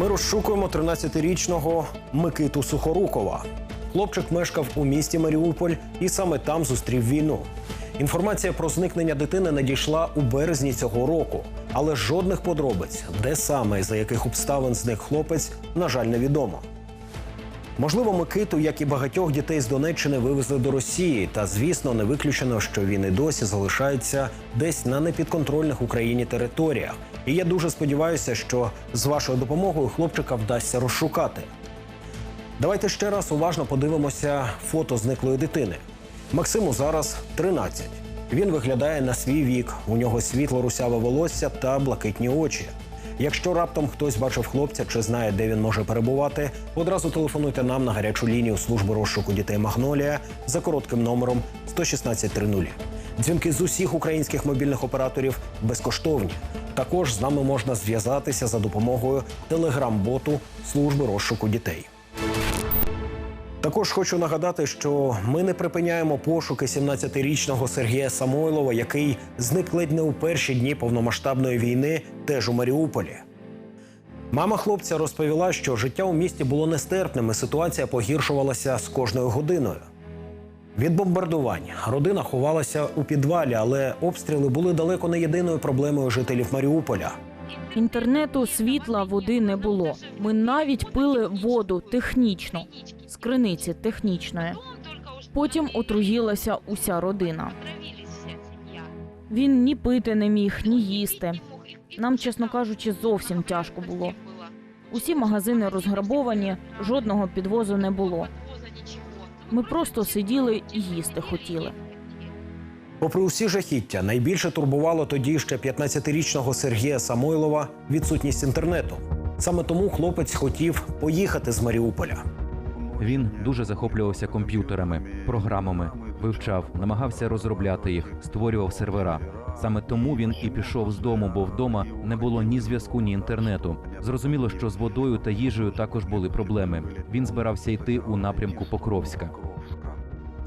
Ми розшукуємо 13-річного Микиту Сухорукова. Хлопчик мешкав у місті Маріуполь і саме там зустрів війну. Інформація про зникнення дитини надійшла у березні цього року, але жодних подробиць, де саме і за яких обставин зник хлопець, на жаль, невідомо. Можливо, Микиту, як і багатьох дітей з Донеччини, вивезли до Росії, та звісно, не виключено, що він і досі залишається десь на непідконтрольних Україні територіях. І я дуже сподіваюся, що з вашою допомогою хлопчика вдасться розшукати. Давайте ще раз уважно подивимося фото зниклої дитини. Максиму зараз 13. Він виглядає на свій вік. У нього світло русяве волосся та блакитні очі. Якщо раптом хтось бачив хлопця чи знає, де він може перебувати, одразу телефонуйте нам на гарячу лінію служби розшуку дітей Магнолія за коротким номером 11630. Дзвінки з усіх українських мобільних операторів безкоштовні. Також з нами можна зв'язатися за допомогою телеграм-боту служби розшуку дітей. Також хочу нагадати, що ми не припиняємо пошуки 17-річного Сергія Самойлова, який зник ледь не у перші дні повномасштабної війни, теж у Маріуполі. Мама хлопця розповіла, що життя у місті було нестерпним, і ситуація погіршувалася з кожною годиною. Від бомбардувань родина ховалася у підвалі, але обстріли були далеко не єдиною проблемою жителів Маріуполя. Інтернету, світла, води не було. Ми навіть пили воду технічно з криниці технічної. Потім отруїлася уся родина. Він ні пити не міг, ні їсти. Нам, чесно кажучи, зовсім тяжко було. Усі магазини розграбовані, жодного підвозу не було. Ми просто сиділи і їсти хотіли. Попри усі жахіття, найбільше турбувало тоді ще 15-річного Сергія Самойлова відсутність інтернету. Саме тому хлопець хотів поїхати з Маріуполя. Він дуже захоплювався комп'ютерами, програмами, вивчав, намагався розробляти їх, створював сервера. Саме тому він і пішов з дому, бо вдома не було ні зв'язку, ні інтернету. Зрозуміло, що з водою та їжею також були проблеми. Він збирався йти у напрямку Покровська.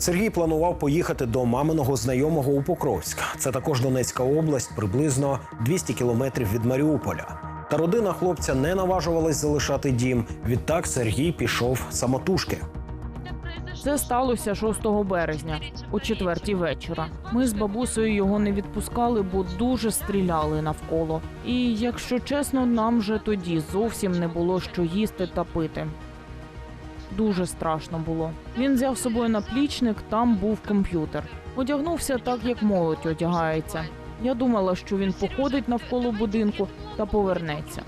Сергій планував поїхати до маминого знайомого у Покровськ. Це також Донецька область, приблизно 200 кілометрів від Маріуполя. Та родина хлопця не наважувалась залишати дім. Відтак Сергій пішов самотужки. Це сталося 6 березня о четвертій вечора. Ми з бабусею його не відпускали, бо дуже стріляли навколо. І якщо чесно, нам вже тоді зовсім не було що їсти та пити. Дуже страшно було. Він взяв з собою наплічник, там був комп'ютер. Одягнувся так, як молодь одягається. Я думала, що він походить навколо будинку та повернеться.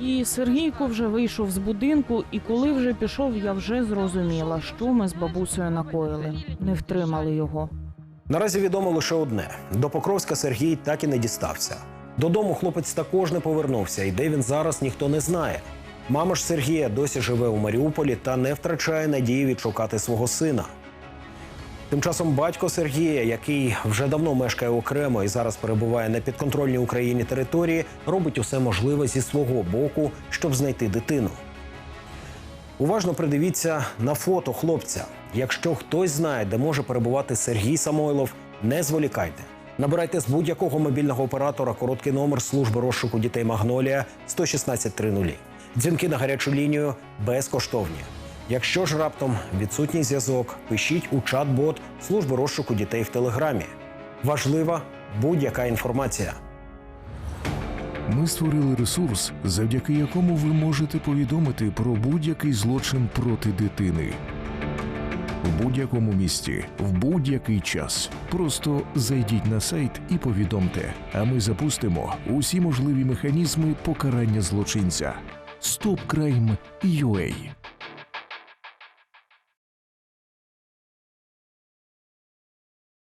І Сергійко вже вийшов з будинку, і коли вже пішов, я вже зрозуміла, що ми з бабусею накоїли. Не втримали його. Наразі відомо лише одне: до Покровська Сергій так і не дістався. Додому хлопець також не повернувся, і де він зараз ніхто не знає. Мама ж Сергія досі живе у Маріуполі та не втрачає надії відшукати свого сина. Тим часом батько Сергія, який вже давно мешкає окремо і зараз перебуває на підконтрольній Україні території, робить усе можливе зі свого боку, щоб знайти дитину. Уважно придивіться на фото хлопця. Якщо хтось знає, де може перебувати Сергій Самойлов, не зволікайте. Набирайте з будь-якого мобільного оператора короткий номер служби розшуку дітей Магнолія 11630. Дзвінки на гарячу лінію безкоштовні. Якщо ж раптом відсутній зв'язок, пишіть у чат-бот служби розшуку дітей в Телеграмі. Важлива будь-яка інформація. Ми створили ресурс, завдяки якому ви можете повідомити про будь-який злочин проти дитини. В будь-якому місті, в будь-який час. Просто зайдіть на сайт і повідомте, а ми запустимо усі можливі механізми покарання злочинця. StopCrime.ua